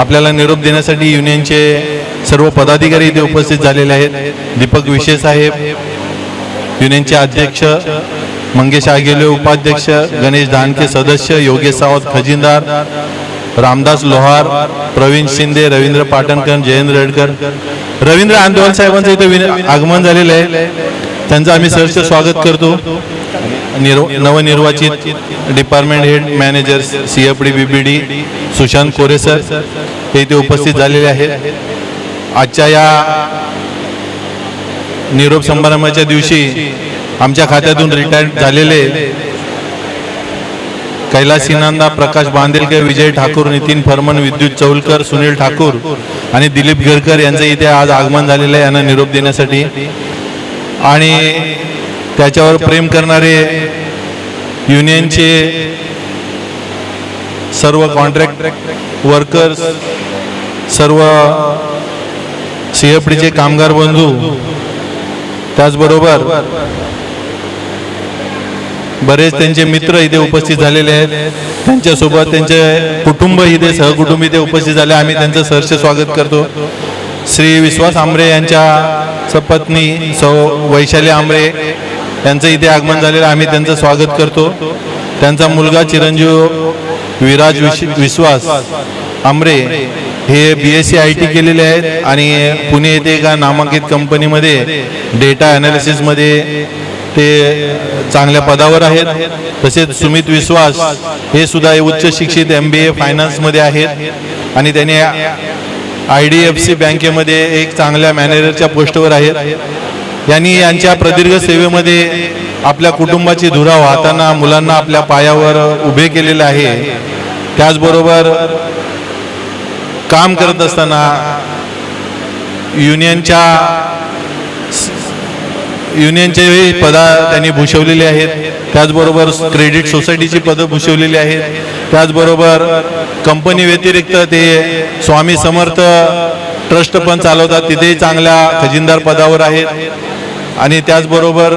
आपल्याला निरोप देण्यासाठी युनियनचे सर्व पदाधिकारी इथे उपस्थित झालेले आहेत. दीपक विशे साहेब युनियनचे अध्यक्ष मंगेश आगेले उपाध्यक्ष गणेश दानके सदस्य योगेश सावंत खजिनदार रामदास लोहार प्रवीण शिंदे रवींद्र पाटणकर जयेंद्र रेडकर. रवींद्र आंदोलन साहेबांचं इथे विन- आगमन झालेलं आहे. त्यांचं आम्ही सहर्ष स्वागत करतो. निर्व नवनिर्वाचित department head manager C F D B B D Sushant Kore sir हे इथे उपस्थित झालेले आहेत. आजच्या या निरोप समारंभाच्या दिवशी आमच्या खात्यातून रिटायर्ड झालेले कैलास सिनांदा प्रकाश बांदेलकर विजय ठाकूर नितीन फरमन विद्युत चौलकर सुनील ठाकूर आणि दिलीप गिरकर यांचं इथे आज आगमन झालेलं आहे यांना निरोप देण्यासाठी. आणि त्याच्यावर प्रेम करणारे युनियनचे सर्व कॉन्ट्रॅक्ट वर्कर्स सर्व सी एफ डीचे कामगार बंधू. त्याचबरोबर बरेच त्यांचे मित्र इथे उपस्थित झालेले आहेत. त्यांच्यासोबत त्यांचे कुटुंब इथे सहकुटुंब इथे उपस्थित झाले. आम्ही त्यांचं सहर्ष स्वागत करतो. श्री विश्वास आंबरे यांच्या सपत्नी सौ वैशाली आंबरे. त्यांचं इथे आगमन झालेलं आम्ही त्यांचं स्वागत करतो. त्यांचा मुलगा चिरंजीव विराज विश्वास आंबरे हे B S C I T केलेले आहेत आणि पुणे येथे एका नामांकित कंपनीमध्ये डेटा ॲनालिसिसमध्ये ते चांगल्या पदावर आहेत. तसेच सुमित विश्वास हे सुद्धा उच्च शिक्षित एम बी ए फायनान्समध्ये आहेत आणि त्यांनी आय डी एफ सी बँकेमध्ये एक चांगल्या मॅनेजरच्या पोस्टवर आहेत. यांनी यांच्या प्रदीर्घ सेवेमध्ये आपल्या कुटुंबाची धुरा वाहताना मुलांना आपल्या पायावर उभे केलेले आहे. त्याचबरोबर काम करत असताना युनियनच्या युनियनचे पदा त्यांनी भूषवलेले आहेत. त्याचबरोबर क्रेडिट सोसायटीची पदं भूषवलेली आहेत. त्याचबरोबर कंपनी व्यतिरिक्त ते स्वामी समर्थ ट्रस्ट पण चालवतात. तिथेही चांगल्या खजिनदार पदावर आहेत. आणि त्याचबरोबर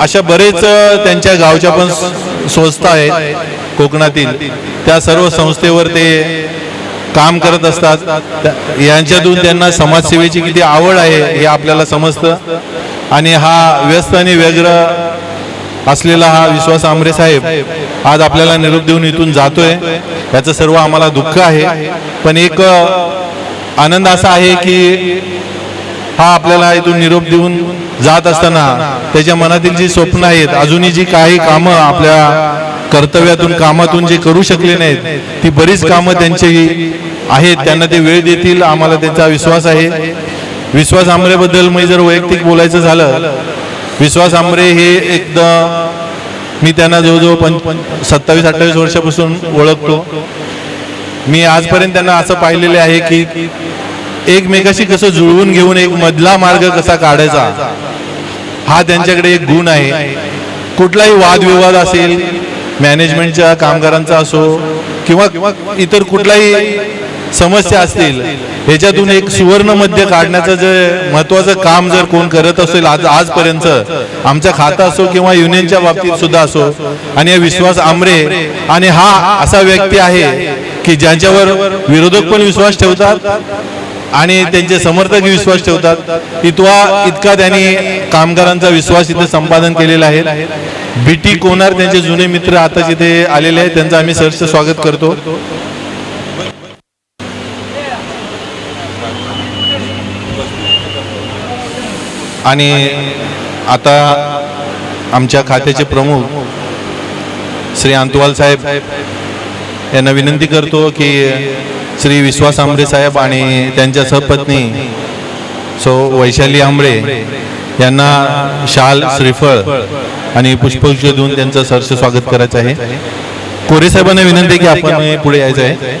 अशा बरेच त्यांच्या गावच्या पण संस्था आहेत कोकणातील. त्या सर्व संस्थेवर ते काम करत असतात. यांच्यातून त्यांना समाजसेवेची किती आवड आहे हे आपल्याला समजतं. आणि हा व्यस्त आणि व्यग्र असलेला हा विश्वास आमरे साहेब आज आपल्याला निरोप देऊन इथून जातोय. याचं सर्व आम्हाला दुःख आहे. पण एक आनंद असा आहे की हा आपल्याला इथून निरोप देऊन जात असताना त्याच्या मनातील जी स्वप्न आहेत अजूनही जी काही कामं आपल्या कर्तव्यातून कामातून जे करू शकले नाहीत ती बरीच कामं त्यांची आहेत त्यांना ते वेळ देतील आम्हाला त्यांचा विश्वास आहे. विश्वास आंबरेबद्दल मी जर वैयक्तिक बोलायचं झालं विश्वास आंबरे हे एकदा मी त्यांना जवळजवळ पंच सत्तावीस अठ्ठावीस वर्षापासून ओळखतो. मी आजपर्यंत त्यांना असं पाहिलेले आहे की एकमेकाशी कसं जुळवून घेऊन एक मधला मार्ग कसा काढायचा? हा त्यांच्याकडे एक गुण आहे. कुठलाही वादविवाद असेल मॅनेजमेंटच्या कामगारांचा असो किंवा इतर कुठलाही समस्या असतील ह्याच्यातून एक सुवर्ण मध्य काढण्याचं जे महत्वाचं काम जर कोण करत असेल आज आजपर्यंत आमचा खातं असो किंवा युनियनच्या बाबतीत सुद्धा असो आणि विश्वास आमरे आणि हा असा व्यक्ती आहे की ज्यांच्यावर विरोधक पण विश्वास ठेवतात आणि त्यांचे समर्थक विश्वास ठेवतात. इतवा इतका त्यांनी कामगारांचा विश्वास इथे संपादन केलेला आहे. बी टी कोनार त्यांचे जुने मित्र आता जिथे आलेले आहेत. त्यांचं आम्ही सहर्ष स्वागत करतो. आणि आता आमच्या खात्याचे प्रमुख श्री अंतवाल साहेब यांना विनंती करतो की श्री विश्वास आंबरे साहेब आणि त्यांच्या सहपत्नी सो वैशाली आंबरे यांना शाल श्रीफळ आणि पुष्पगुच्छ देऊन त्यांचं सरस स्वागत करायचं आहे. कोरे साहेबांना विनंती की आपण पुढे यायचं आहे.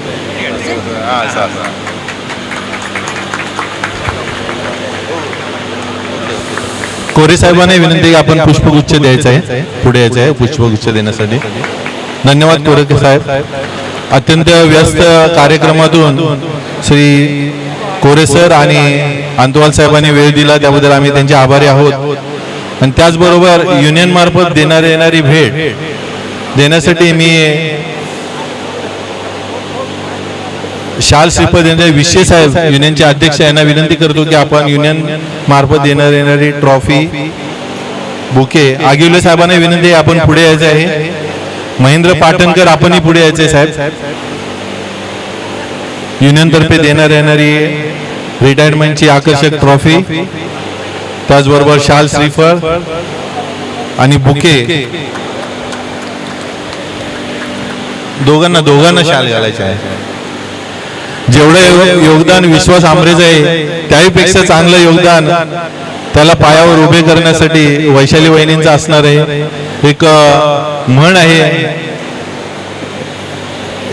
कोरे साहेबांना विनंती की आपण पुष्पगुच्छ द्यायचा आहे. पुढे यायचं आहे पुष्पगुच्छ देण्यासाठी. धन्यवाद कोरे साहेब. अत्यंत व्यस्त कार्यक्रमातून श्री कोरे सर आणि अंतवाल साहेबांनी वेळ दिला त्याबद्दल आम्ही त्यांचे आभारी आहोत. आणि त्याचबरोबर युनियन मार्फत देणार येणारी भेट देण्यासाठी मी शाल श्रीपद यांचे विषय साहेब युनियनचे अध्यक्ष यांना विनंती करतो की आपण युनियन मार्फत देणार येणारी ट्रॉफी बुके आगिवले साहेबांना विनंती आपण पुढे यायचं आहे. महेंद्र पाटणकर आपणही पुढे यायचे साहेब. युनियन तर्फे देण्यात येणारी रिटायरमेंटची आकर्षक ट्रॉफी त्याचबरोबर शाल श्रीफळ आणि बुके. दोघांना दोघांना शाल घालायचे आहे. जेवढं योगदान विश्वास आंबरेचं आहे त्याहीपेक्षा चांगलं योगदान. त्याला पायावर उभे करण्यासाठी वैशाली वहिनींचं असणार आहे. एक म्हण आहे.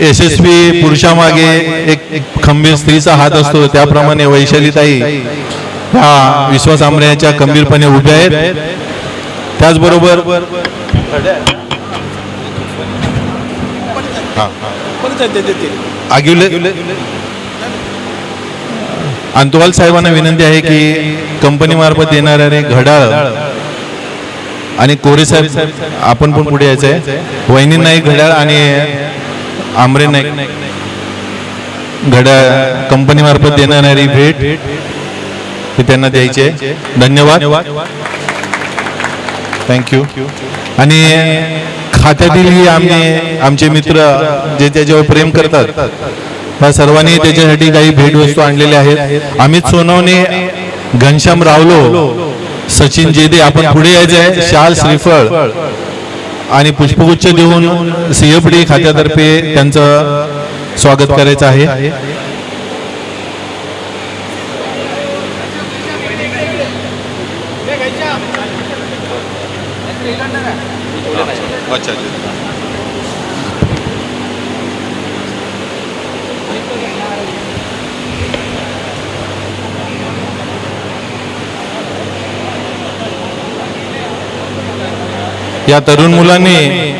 यशस्वी पुरुषामागे एक एक खंबीर स्त्रीचा हात असतो. त्याप्रमाणे वैशालीताई ह्या विश्वास आंबऱ्याच्या खंबीरपणे उभ्या आहेत. त्याचबरोबर आगिवले अंतवाल साहेबांना विनंती आहे की कंपनी मार्फत येणारे घड्याळ आणि कोरे साहेब आपण पण पुढे यायचं आहे वहिनी नाईक घड्याळ आणि आमरे नाईक घड्याळ कंपनी मार्फत देणारी भेट ही त्यांना द्यायची आहे. धन्यवाद. थँक्यू आणि खात्यातील आम्ही आमचे मित्र जे त्याच्यावर प्रेम करतात. त्या सर्वांनी त्याच्यासाठी काही भेटवस्तू आणलेल्या आहेत. अमित सोनवणे घनश्याम रावलो सचिन जेदे आपण पुढे यायचे आहे शाल श्रीफळ. आणि पुष्पगुच्छ देऊन सीएफडी खात्यातर्फे त्यांचं स्वागत करायचं आहे. या तरुण मुलांनी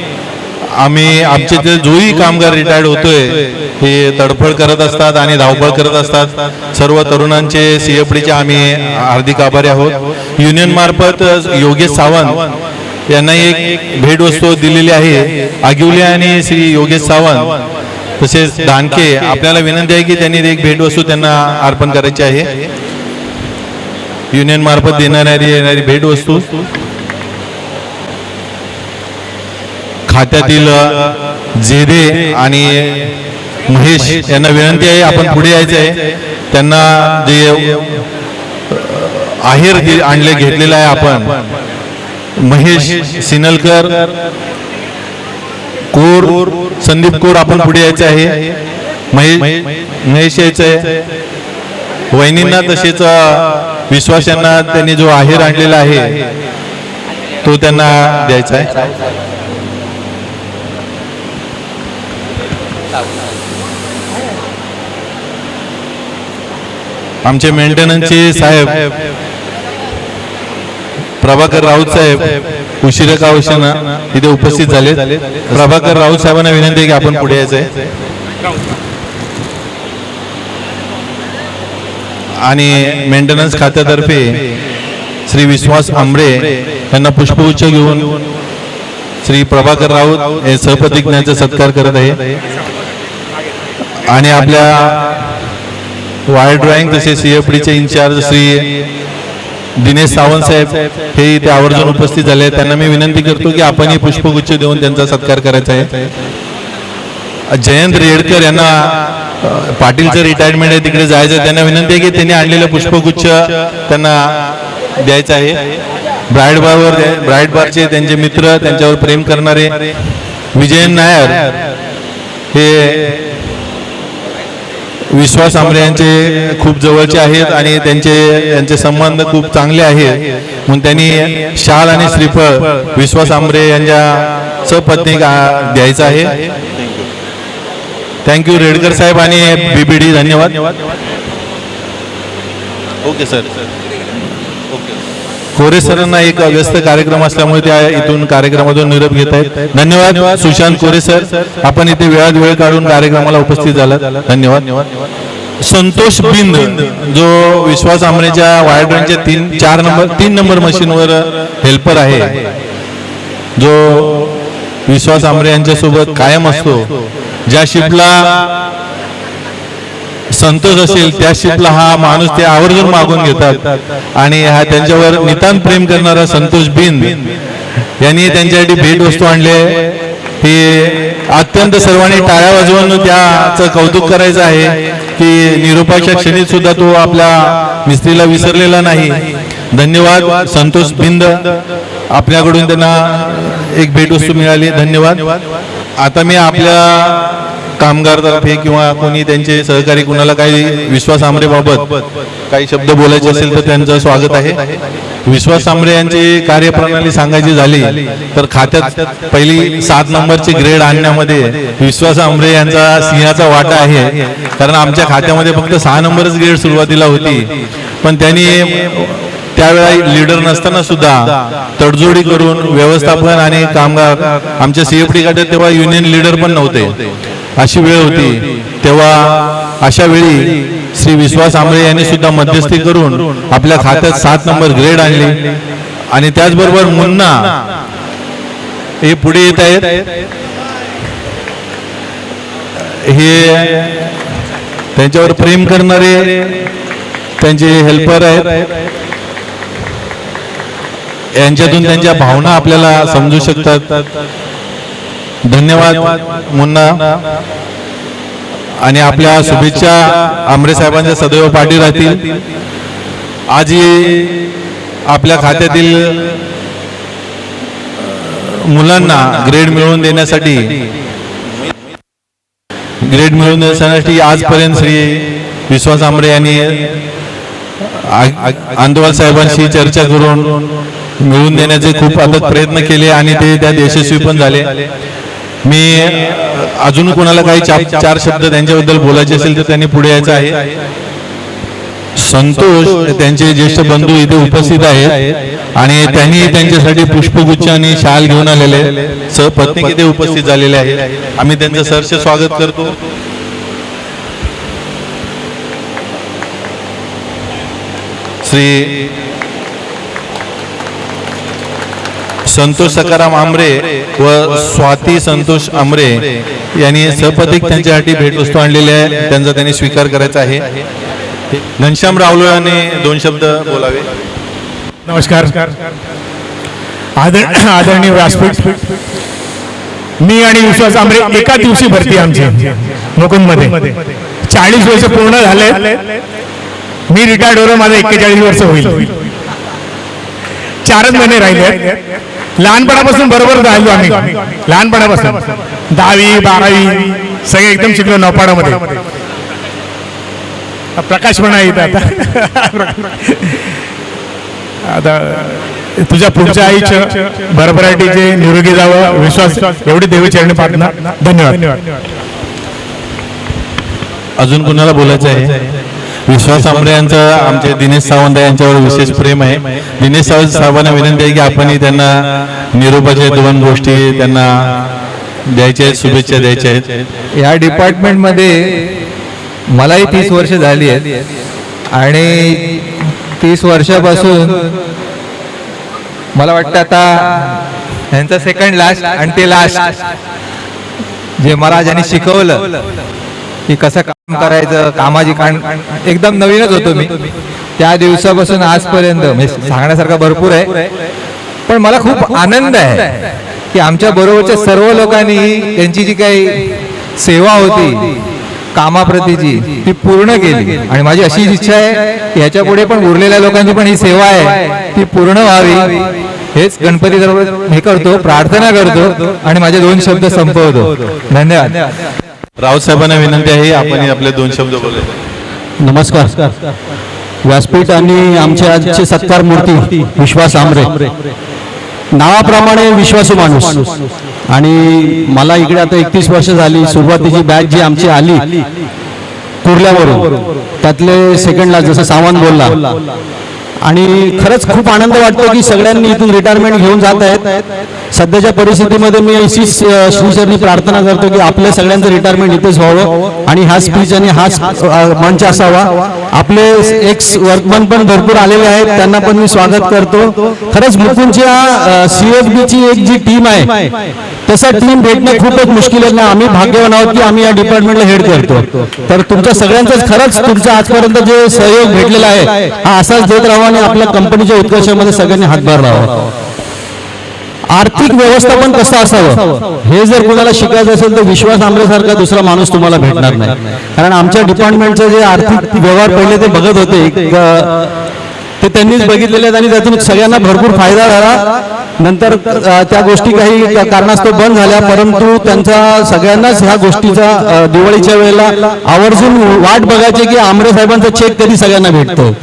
आम्ही आमचे जे जोही कामगार रिटायर्ड होतोय हे तडफड करत असतात आणि धावपळ करत असतात. सर्व तरुणांचे सीएफडीचे आम्ही हार्दिक आभारी आहोत. युनियन मार्फत योगेश सावंत यांना एक भेटवस्तू दिलेली आहे. आगिवले आणि श्री योगेश सावंत तसेच दानके आपल्याला विनंती आहे की त्यांनी एक भेटवस्तू त्यांना अर्पण करायची आहे. युनियन मार्फत देणारी येणारी भेटवस्तू. खात्यातील जेदे आणि महेश यांना विनंती आहे आपण पुढे यायचं आहे त्यांना जे आहेर आणले घेतलेलं आहे आपण. महेश सिनलकर कोर संदीप कोर आपण पुढे यायचं आहे. महेश महेश यायचं आहे वहिनींना तसेच विश्वास यांना त्यांनी जो आहेर आणलेला आहे तो त्यांना द्यायचा आहे. आमचे मेंटेनन्सचे साहेब प्रभाकर राऊत साहेब उशिरा का उशिरा इथे उपस्थित झाले प्रभाकर राऊत साहेबांना विनंती आहे की आपण पुढे यायचं आहे आणि मेंटेनन्स खात्यातर्फे श्री विश्वास आंबरे यांना पुष्पगुच्छ घेऊन श्री प्रभाकर राऊत हे सहप्रतिज्ञाचा सत्कार करत आहे. आणि आपल्या वायर ड्रॉइंग तसे सीएफडीचे इन्चार्ज श्री दिनेश सावंत साहेब हे इथे आवर्जून उपस्थित झाले. आहेत. त्यांना मी विनंती करतो की आपण ही पुष्पगुच्छ देऊन त्यांचा सत्कार करायचा आहे. जयंत रेडकर यांना पाटीलचं रिटायरमेंट आहे तिकडे जायचं आहे. त्यांना विनंती आहे की त्यांनी आणलेलं पुष्पगुच्छ त्यांना द्यायचं आहे. ब्राईड बारवर ब्राईड बारचे त्यांचे मित्र त्यांच्यावर प्रेम करणारे विजयन नायर हे विश्वास आंबरे यांचे खूप जवळचे आहेत आणि त्यांचे यांचे संबंध खूप चांगले आहेत. म्हणून त्यांनी शाल आणि श्रीफळ विश्वास आंबरे यांच्या सपत्नी द्यायचं आहे. थँक्यू रेडकर साहेब आणि बीबीडी धन्यवाद. Okay sir. कोरे सरांना एक व्यस्त कार्यक्रम असल्यामुळे त्या इथून कार्यक्रमातून निरोप घेत आहेत. धन्यवाद सुशांत कोरे सर. आपण इथे वेळात वेळ काढून कार्यक्रमाला उपस्थित झाला धन्यवाद. संतोष बिंद जो विश्वास आंबरेच्या वायड्रनच्या तीन चार नंबर तीन नंबर मशीनवर हेल्पर आहे. जो विश्वास आमरे यांच्यासोबत कायम असतो. ज्या शिफ्टला संतोष असेल त्या शिपला हा माणूस ते आवर्जून मागून घेतात. आणि हा त्यांच्यावर नितांत प्रेम करणारा संतोष बिंद. यांनी त्यांच्यासाठी भेटवस्तू आणले हे अत्यंत सर्वांनी टाळ्या वाजवून त्याचं कौतुक करायचं आहे की निरोपाच्या क्षणी सुद्धा तो आपल्या मिस्त्रीला विसरलेला नाही. धन्यवाद संतोष बिंद. आपल्याकडून त्यांना एक भेटवस्तू मिळाली. धन्यवाद. आता मी आपल्या कामगारतर्फे किंवा कोणी त्यांचे सहकारी कुणाला काही विश्वास आमरेबाबत काही शब्द बोलायचे असेल तर त्यांचं स्वागत आहे. विश्वास आमरे यांची कार्यप्रणाली सांगायची झाली तर खात्यात पहिली सात नंबरची ग्रेड आणण्यामध्ये विश्वास आमरे यांचा सिंहाचा वाटा आहे. कारण आमच्या खात्यामध्ये फक्त सहा नंबरच ग्रेड सुरुवातीला होती. पण त्यांनी त्यावेळा लीडर नसताना सुद्धा तडजोडी करून व्यवस्थापन आणि कामगार आमच्या सीएफडी गटात तेव्हा युनियन लीडर पण नव्हते. अशी वेळ होती. तेव्हा अशा वेळी श्री विश्वास आंबळे यांनी सुद्धा मध्यस्थी करून आपल्या खात्यात सात नंबर ग्रेड आणली. आणि त्याचबरोबर मुन्ना हे पुढे येत आहेत. हे त्यांच्यावर प्रेम करणारे त्यांचे हेल्पर आहेत. यांच्यातून त्यांच्या भावना आपल्याला समजू शकतात. धन्यवाद मुन्ना आणि आपल्या शुभेच्छा आमरे साहेबांच्या सदैव पाठी राहतील. आज आपल्या खात्यातील मुलांना ग्रेड मिळवून देण्यासाठी ग्रेड मिळवून देण्यासाठी आजपर्यंत श्री विश्वास आमरे यांनी आंदोलन साहेबांशी चर्चा करून मिळवून देण्याचे खूप आता प्रयत्न केले आणि ते त्यात यशस्वी पण झाले. मी अजून कोणाला काही चार चार शब्द त्यांच्याबद्दल बोलायचे असेल तर त्यांनी पुढे यायचं आहे. संतोष त्यांचे ज्येष्ठ बंधू इथे उपस्थित आहेत. आणि त्यांनी त्यांच्यासाठी पुष्पगुच्छ आणि शाल घेऊन आलेले सहपत्नी इथे उपस्थित झालेले आहेत. आम्ही त्यांचं सहर्ष स्वागत करतो. श्री संतोष सकाराम आमरे व स्वाती संतोष आमरे यांनी सपथिक त्यांच्यासाठी भेटवस्तू आणलेली आहे. त्यांचा त्यांनी स्वीकार करायचा आहे. घनश्याम रावलो यांनी दोन शब्द बोलावे. नमस्कार. आदर आदरणीय व्यासपीठ मी आणि विश्वास आमरे एका दिवशी भरती आमची मुकुंदमध्ये. चाळीस वर्ष पूर्ण झाले. मी रिटायर्ड होऊन माझं एक्केचाळीस वर्ष होईल. चारच महिने राहिले. लहानपणापासून बरोबर राहिलो आम्ही. लहानपणापासून. दहावी बारावी सगळे एकदम शिकलो नौपाडामध्ये. प्रकाश म्हणा इथं आता. आता तुझ्या पुढच्या आईच्या भरभराटीचे निरोगी जावं विश्वास एवढी देवी चरणी प्रार्थना. धन्यवाद. अजून कुणाला बोलायचं आहे? विश्वास आमरे यांचं आमचे दिनेश सावंत यांच्यावर विशेष प्रेम आहे. दिनेश सावंत साहेबांना विनंती आहे की आपणही त्यांना निरोपाच्या दोन गोष्टी त्यांना द्यायच्या आहेत शुभेच्छा द्यायच्या आहेत. या डिपार्टमेंटमध्ये मलाही तीस वर्ष झाली आहेत. आणि तीस वर्षापासून मला वाटतं आता ह्यांचं सेकंड लास्ट आणि ते लास्ट जे महाराजांनी शिकवलं की कसं काम करायचं कामाची कारण एकदम नवीनच होतो मी. त्या दिवसापासून आजपर्यंत म्हणजे सांगण्यासारखं भरपूर आहे. पण मला खूप आनंद आहे की आमच्या बरोबरच्या सर्व लोकांनी त्यांची जी काही सेवा होती कामाप्रतीची ती पूर्ण केली. आणि माझी अशी इच्छा आहे की ह्याच्या पुढे पण उरलेल्या लोकांची पण ही सेवा आहे ती पूर्ण व्हावी. हेच गणपती हे करतो प्रार्थना करतो आणि माझे दोन शब्द संपवतो. धन्यवाद. राऊत साहेबांना विनंती आहे आपण आपले दोन शब्द बोलायचे नमस्कार. व्यासपीठ आणि आमचे आजचे सत्कार मूर्ती विश्वास आमरे. नावाप्रमाणे विश्वासू माणूस. आणि मला इकडे आता एकतीस वर्ष झाली सुरुवातीची बॅच जी आमची आली कुर्ल्यावरून. त्यातले सेकंडला जसं सावंत बोलला आणि खरंच खूप आनंद वाटतो की सगळ्यांनी इथून रिटायरमेंट घेऊन जात आहेत. सध्याच्या परिस्थितीमध्ये मी अशी अ, श्रीचरणी प्रार्थना करतो की आपल्या सगळ्यांचं रिटायरमेंट इथेच व्हावं आणि हा स्पीच आणि हाच मंच असावा. आपले एक्स वर्कमन पण भरपूर आलेले आहेत त्यांना पण मी स्वागत करतो. खरंच मुकुंच्या सीएसबीची एक जी टीम आहे तसं टीम भेटणं खूपच मुश्किल आहे. ना आम्ही भाग्यवान आहोत की आम्ही या डिपार्टमेंटला हेड करतो तर तुमच्या सगळ्यांचंच खरंच तुमचं आजपर्यंत जे सहयोग भेटलेला आहे हा असाच देत राहावा आणि आपल्या कंपनीच्या उत्कर्षामध्ये सगळ्यांनी हातभार लावा आर्थिक व्यवस्थापन कसं असावं? हे जर कोणाला शिकायचं असेल तर विश्वास आंबरेसारखा दुसरा माणूस तुम्हाला भेटणार नाही. कारण आमच्या डिपार्टमेंटचे जे आर्थिक व्यवहार पहिले ते बघत होते. ते त्यांनीच बघितलेले आहेत आणि त्यातून सगळ्यांना भरपूर फायदा झाला. नंतर त्या गोष्टी काही कारणास्तव बंद झाल्या परंतु त्यांचा सगळ्यांनाच ह्या गोष्टीचा दिवाळीच्या वेळेला आवर्जून वाट बघायची की आमरे साहेबांचा चेक कधी सगळ्यांना भेटतो.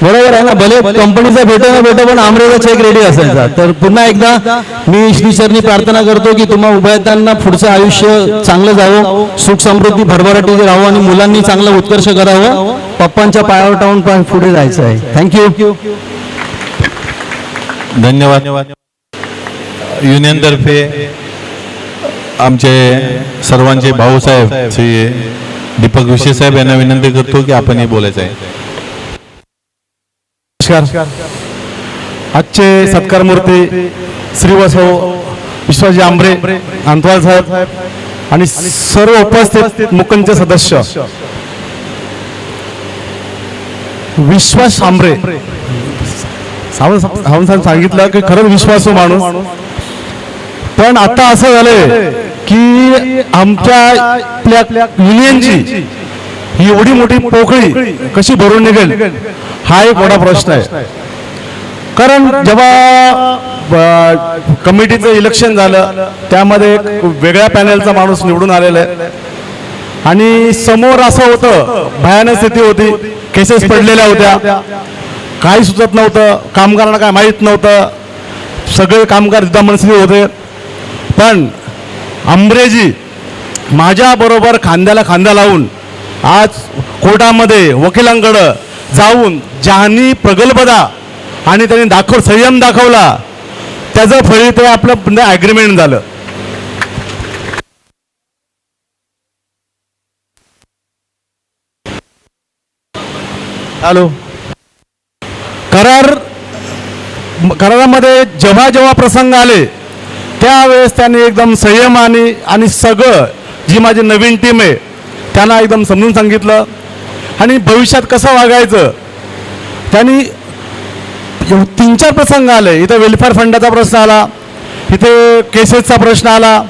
बरोबर आहे ना? भले कंपनीचा भेटो ना भेटो पण आमरेचा चेक रेडी असायचा. तर पुन्हा एकदा मी श्री प्रार्थना करतो की तुम्हा उभयतांना पुढचं आयुष्य चांगलं जावं सुख समृद्धी भरभराटी राहावं आणि मुलांनी चांगलं उत्कर्ष करावं. पप्पांच्या पायावर टाऊन पण पुढे जायचं आहे. थँक्यू धन्यवाद. युनियनतर्फे आमचे सर्वांचे भाऊसाहेब श्री दीपक विशे साहेब यांना विनंती करतो की आपण हे बोलायचं आहे. नमस्कार. आजचे सत्कारमूर्ती श्रीवासव विश्वाजी आंबरे अंतवाल साहेब आणि सर्व उपस्थित मुकुंदचे सदस्य. विश्वास आंबरे सावंत सावंत साहेब सांगितलं की खरंच विश्वासू माणूस. पण आता असं झालंय की आमच्या युनियनची ही एवढी मोठी पोकळी कशी भरून निघेल हा एक मोठा प्रश्न आहे. कारण जेव्हा कमिटीचं इलेक्शन झालं त्यामध्ये एक वेगळ्या पॅनलचा माणूस निवडून आलेला आहे. आणि समोर असं होतं भयानक स्थिती होती केसेस पडलेल्या होत्या. काही सुचत नव्हतं कामगारांना काय माहीत नव्हतं. सगळे कामगार युद्धा मनस्थिती होते. पण आंबरेजी माझ्याबरोबर खांद्याला खांदा लावून आज कोर्टामध्ये वकिलांकडं जाऊन ज्यांनी प्रगल्भता आणि त्यांनी दाखव संयम दाखवला त्याचं फळी ते आपलं ॲग्रीमेंट झालं. हॅलो. करार करारामध्ये जेव्हा जेव्हा प्रसंग आले त्यावेळेस त्यांनी एकदम संयमाने आणि सगळं जी माझी नवीन टीम आहे त्यांना एकदम समजून सांगितलं. आणि भविष्यात कसं वागायचं? त्यांनी तीन चार प्रसंग आले. इथं वेलफेअर फंडाचा प्रश्न आला इथे केसेसचा प्रश्न आला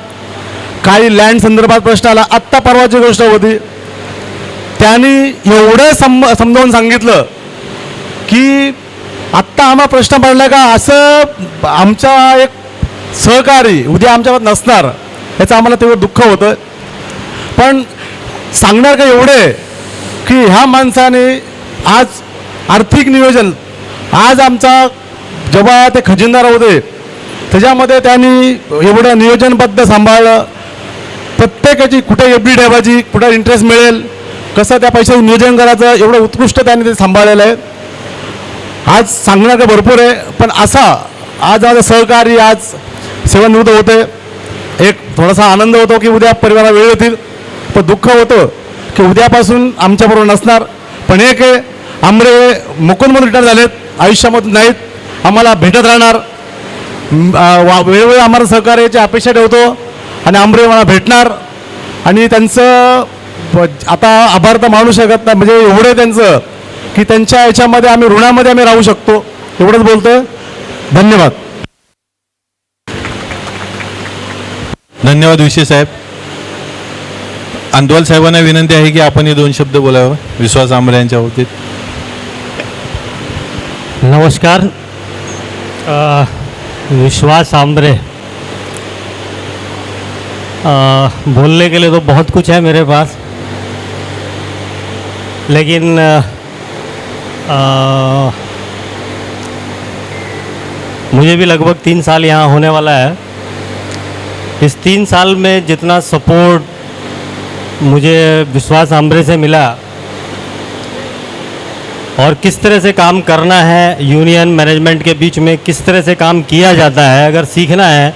काही लँड संदर्भात प्रश्न आला. आत्ता परवाची गोष्ट होती. त्यांनी एवढं सम समजावून सांगितलं की आत्ता आम्हाला प्रश्न पडला का असं आमचा एक सहकारी उद्या आमच्यावर नसणार याचं आम्हाला तेवढं दुःख होतं. पण सांगणार का एवढे की ह्या माणसाने आज आर्थिक नियोजन आज आमचा जेव्हा ते खजिनदार होते त्याच्यामध्ये त्यांनी एवढं नियोजनबद्ध सांभाळलं. प्रत्येकाची कुठे एफ डी ठेवायची कुठे इंटरेस्ट मिळेल कसं त्या पैशाचं नियोजन करायचं एवढं उत्कृष्ट त्यांनी ते सांभाळलेलं आहे. आज सांगण्याचं भरपूर आहे पण असा आज आज सहकारी आज सेवानिवृत्त होते. एक थोडासा आनंद होतो की उद्या परिवाराला वेळ येतील पण दुःख होतं की उद्यापासून आमच्याबरोबर नसणार. पण एक आमरे मुकुंदमधून रिटायर झालेत आयुष्यामधून नाहीत आम्हाला भेटत राहणार. वा- वेळोवेळी आम्हाला सहकार्याची अपेक्षा ठेवतो आणि आमरे मला भेटणार. आणि त्यांचं आता आभार तर मानू शकत नाही म्हणजे एवढं त्यांचं की त्यांच्या याच्यामध्ये आम्ही ऋणामध्ये आम्ही राहू शकतो. एवढंच बोलतोय. धन्यवाद. धन्यवाद विशे साहेब. अंदवाल साहेबांना विनंती आहे की आपण हे दोन शब्द बोलावं. विश्वास आंबरे यांच्या बाबतीत. नमस्कार. अ, विश्वास आमरे अ, बोलने के लिए तो बहुत कुछ है मेरे पास. लेकिन मुझे भी लगभग तीन साल यहाँ होने वाला है। इस तीन साल में जितना सपोर्ट मुझे विश्वास आमरे से मिला और किस तरह से काम करना है यूनियन मैनेजमेंट के बीच में किस तरह से काम किया जाता है, अगर सीखना है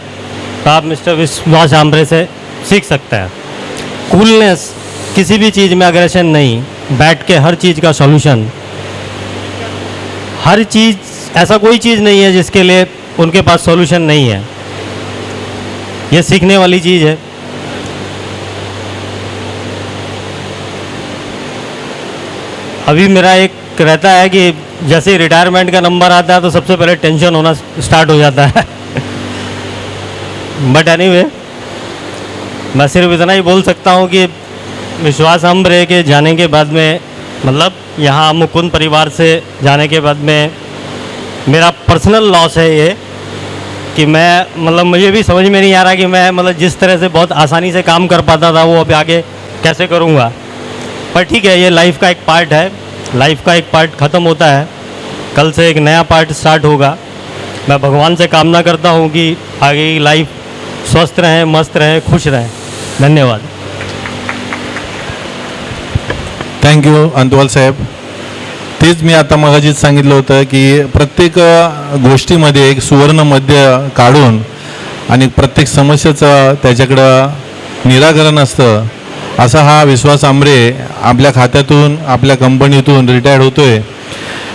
तो आप मिस्टर विश्वास आम्बरे से सीख सकते हैं। कूलनेस किसी भी चीज़ में अग्रेशन नहीं, बैठ के हर चीज़ का सॉल्यूशन हर चीज़, ऐसा कोई चीज़ नहीं है जिसके लिए उनके पास सॉल्यूशन नहीं है। ये सीखने वाली चीज़ है। अभी मेरा एक रहता है कि जैसे रिटायरमेंट का नंबर आता है तो सबसे पहले टेंशन होना स्टार्ट हो जाता है। बट एनी एनीवे मैं सिर्फ़ इतना ही बोल सकता हूँ कि विश्वास हम रहे के जाने के बाद में मतलब यहाँ मुकुंद परिवार से जाने के बाद में मेरा पर्सनल लॉस है ये, कि मैं मतलब मुझे भी समझ में नहीं आ रहा कि मैं मतलब जिस तरह से बहुत आसानी से काम कर पाता था, वो अब आगे कैसे करूँगा। पर ठीक है, ये लाइफ का एक पार्ट है। लाइफ का एक पार्ट ख़त्म होता है। कल से एक नया पार्ट स्टार्ट होगा। मैं भगवान से कामना करता हूँ कि आगे की लाइफ स्वस्थ रहें, मस्त रहें, खुश रहें। धन्यवाद। Thank you Antwal saheb. तेच मी आता मगाशीच सांगितलं होतं की प्रत्येक गोष्टीमध्ये एक सुवर्ण मध्य काढून आणि प्रत्येक समस्येचं त्याच्याकडं निराकरण असतं असा हा विश्वास आमरे आपल्या खात्यातून आपल्या कंपनीतून रिटायर्ड होतोय.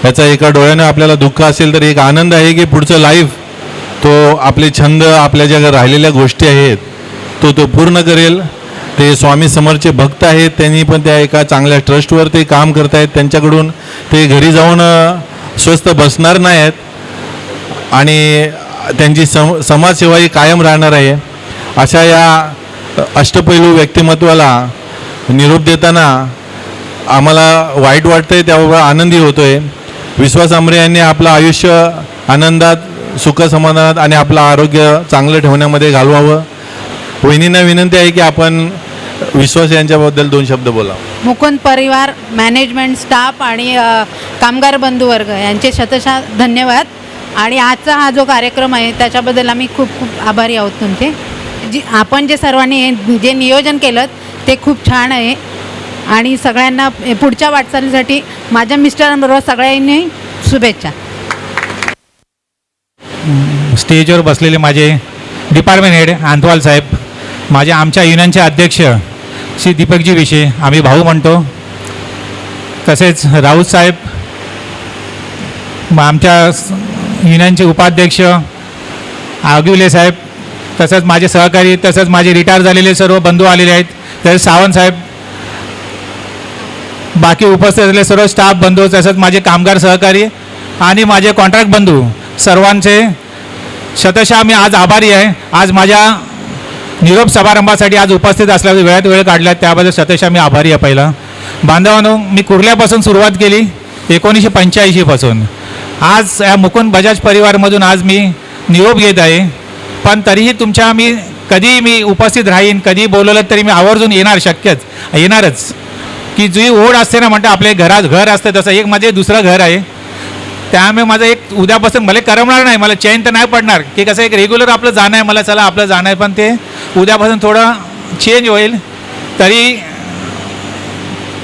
याचा एका डोळ्यानं आपल्याला दुःख असेल तर एक आनंद आहे की पुढचं लाईफ तो आपले छंद आपल्या ज्या राहिलेल्या गोष्टी आहेत तो तो पूर्ण करेल. ते स्वामी समरचे भक्त आहेत त्यांनी पण त्या एका चांगल्या ट्रस्टवर ते काम करत आहेत त्यांच्याकडून ते घरी जाऊन स्वस्त स्वस्थ बसणार नाही आहेत आणि त्यांची सम समाजसेवा ही कायम राहणार आहे. अशा या अष्टपैलू व्यक्तिमत्वाला निरोप देताना आम्हाला वाईट वाटतंय त्याबरोबर आनंदी होतोय. विश्वास आमरे यांनी आपलं आयुष्य आनंदात सुख समाधानात आणि आपलं आरोग्य चांगलं ठेवण्यामध्ये घालवावं. वहिनींना विनंती आहे की आपण विश्वास यांच्याबद्दल दोन शब्द बोला. मुकुंद परिवार मॅनेजमेंट स्टाफ आणि अ, कामगार बंधुवर्ग यांचे शतशः धन्यवाद. आणि आजचा हा जो कार्यक्रम आहे त्याच्याबद्दल आम्ही खूप खूप आभारी आहोत तुमचे. जी आपण जे सर्वांनी हे जे नियोजन केलं ते खूप छान आहे. आणि सगळ्यांना पुढच्या वाटचालीसाठी माझ्या मिस्टरांबरोबर सगळ्यांनी शुभेच्छा. स्टेजवर बसलेले माझे डिपार्टमेंट हेड आंतवाल साहेब माझे आमच्या युनियनचे अध्यक्ष श्री दीपकजी विषय आम्ही भाऊ म्हणतो. तसेच राऊत साहेब आमच्या युनियनचे उपाध्यक्ष आगिवले साहेब तसंच माझे सहकारी तसंच माझे रिटायर झालेले सर्व बंधू आलेले आहेत. तसेच सावंत साहेब बाकी उपस्थित असलेले सर्व स्टाफ बंधू तसंच माझे कामगार सहकारी आणि माझे कॉन्ट्रॅक्ट बंधू सर्वांचे शतशः मी आज आभारी आहे. आज माझ्या निरोप समारंभासाठी आज उपस्थित असल्याचं वेळात वेळ काढला त्याबद्दल सतेश मी आभारी आहे पहिला. बांधवांनो मी कुर्ल्यापासून सुरुवात केली एकोणीसशे पंच्याऐंशीपासून आज या मुकुंद बजाज परिवारमधून आज मी निरोप घेत आहे. पण तरीही तुमच्या मी कधीही मी उपस्थित राहीन कधी बोलवलं तरी मी आवर्जून येणार शक्यच येणारच. की जी ओढ असते ना म्हणतं आपल्या घरात घर असतं तसं एक माझे दुसरं घर आहे. त्यामुळे माझं एक उद्यापासून मला करमणार नाही. मला चैन तर नाही पडणार. की कसं एक रेग्युलर आपलं जाणं आहे. मला चला आपलं जाणं आहे. पण ते उद्यापासून थोडं चेंज होईल. तरी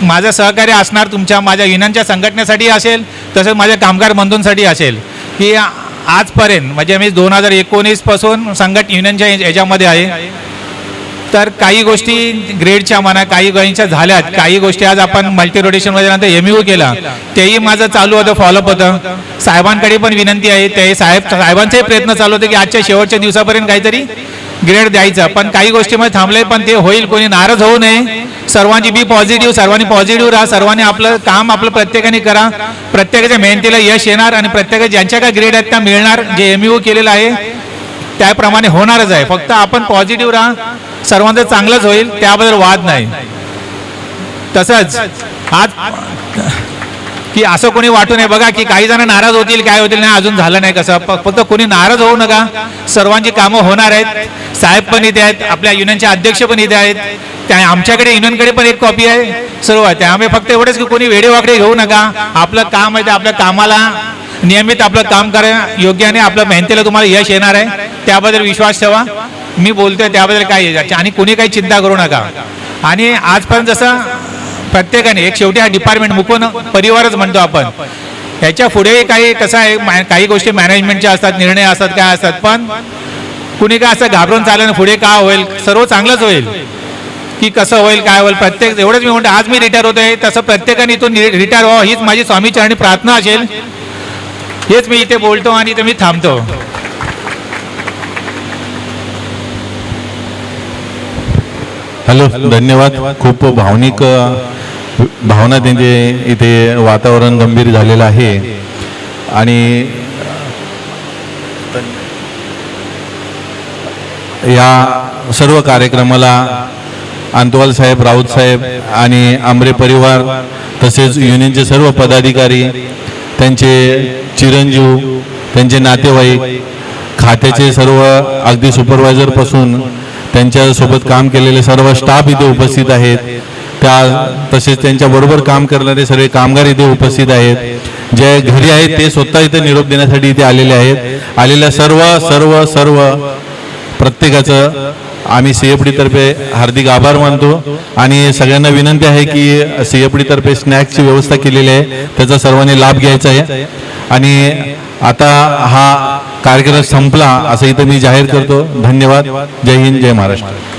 माझं सहकार्य असणार तुमच्या माझ्या युनियनच्या संघटनेसाठी असेल तसंच माझ्या कामगार बंधूंसाठी असेल. की आजपर्यंत म्हणजे मी दोन हजार एकोणीसपासून संघट युनियनच्या याच्यामध्ये आहे. तर काही गोष्टी ग्रेडच्या म्हणा काही गोष्टींच्या झाल्यात. काही गोष्टी आज आपण मल्टी रोटेशनमध्ये नंतर एम यू केला. तेही माझं चालू होतं फॉलोअप होतं. साहेबांकडे पण विनंती आहे. ते साहेब साहेबांचाही प्रयत्न चालू होते की आजच्या शेवटच्या दिवसापर्यंत काहीतरी ग्रेड द्यायचं. पण काही गोष्टीमध्ये थांबले पण ते होईल. कोणी नाराज होऊ नये. सर्वांची बी पॉझिटिव्ह सर्वांनी पॉझिटिव्ह राहा. सर्वांनी आपलं काम आपलं प्रत्येकाने करा. प्रत्येकाच्या मेहनतीला यश येणार आणि प्रत्येक ज्यांच्या काय ग्रेड आहेत त्या मिळणार. जे एम यू केलेलं आहे त्याप्रमाणे होणारच आहे. फक्त आपण पॉझिटिव्ह राहा. सर्वांचं चांगलंच होईल त्याबद्दल वाद नाही. तसंच आज की असं कोणी वाटू नये. बघा की काही जण नाराज होतील काय होतील नाही अजून झालं नाही कसं. फक्त कोणी नाराज होऊ नका. सर्वांची कामं होणार आहेत. साहेब पण इथे आहेत आपल्या युनियनचे अध्यक्ष पण इथे आहेत. त्या आमच्याकडे युनियनकडे पण एक कॉपी आहे. सर्व आहे. त्यामुळे फक्त एवढंच की कोणी वेडेवाकडे घेऊ नका. आपलं काम आहे ते आपल्या कामाला. नियमित आपलं काम करा. योग्याने आपल्या मेहनतीला तुम्हाला यश येणार आहे. त्याबद्दल विश्वास ठेवा. मी बोलतोय त्याबद्दल काय आहे आणि कोणी काही चिंता करू नका. आणि आजपर्यंत जसं प्रत्येकाने एक शेवटी हा डिपार्टमेंट मुकून परिवारच म्हणतो आपण. ह्याच्या पुढे काही कसं आहे काही गोष्टी मॅनेजमेंटच्या असतात निर्णय असतात काय असतात पण कुणी काय असं घाबरून चाललं पुढे का होईल सर्व चांगलंच होईल. की कसं होईल काय होईल प्रत्येक एवढंच मी म्हणतो आज मी रिटायर होतोय तसं प्रत्येकाने इथून रिटायर व्हावं हीच माझी स्वामीचरणी प्रार्थना असेल. हेच मी इथे बोलतो आणि इथे मी थांबतो. हॅलो धन्यवाद. खूप भावनिक भावना त्यांचे इथे वातावरण गंभीर झालेलं आहे. आणि या सर्व कार्यक्रमाला अंतवाल साहेब राऊत साहेब आणि आमरे परिवार तसेच युनियनचे सर्व पदाधिकारी त्यांचे चिरंजीव त्यांचे नातेवाईक खात्याचे सर्व अगदी सुपरवायझरपासून त्यांच्यासोबत काम केलेले सर्व स्टाफ इथे उपस्थित आहेत. त्या तसेच त्यांच्याबरोबर काम करणारे सर्व कामगार इथे उपस्थित आहेत. जे घरी आहेत ते स्वतः इथे निरोप देण्यासाठी इथे आलेले आहेत. आलेल्या सर्व सर्व सर्व प्रत्येकाचं आम्ही सीएफडीतर्फे हार्दिक आभार मानतो. आणि सगळ्यांना विनंती आहे की सीएफडीतर्फे स्नॅक्सची व्यवस्था केलेली आहे. त्याचा सर्वांनी लाभ घ्यायचा आहे. आणि आता हा कार्यक्रम संपला असं इथं मी जाहीर करतो. धन्यवाद. जय हिंद जय महाराष्ट्र.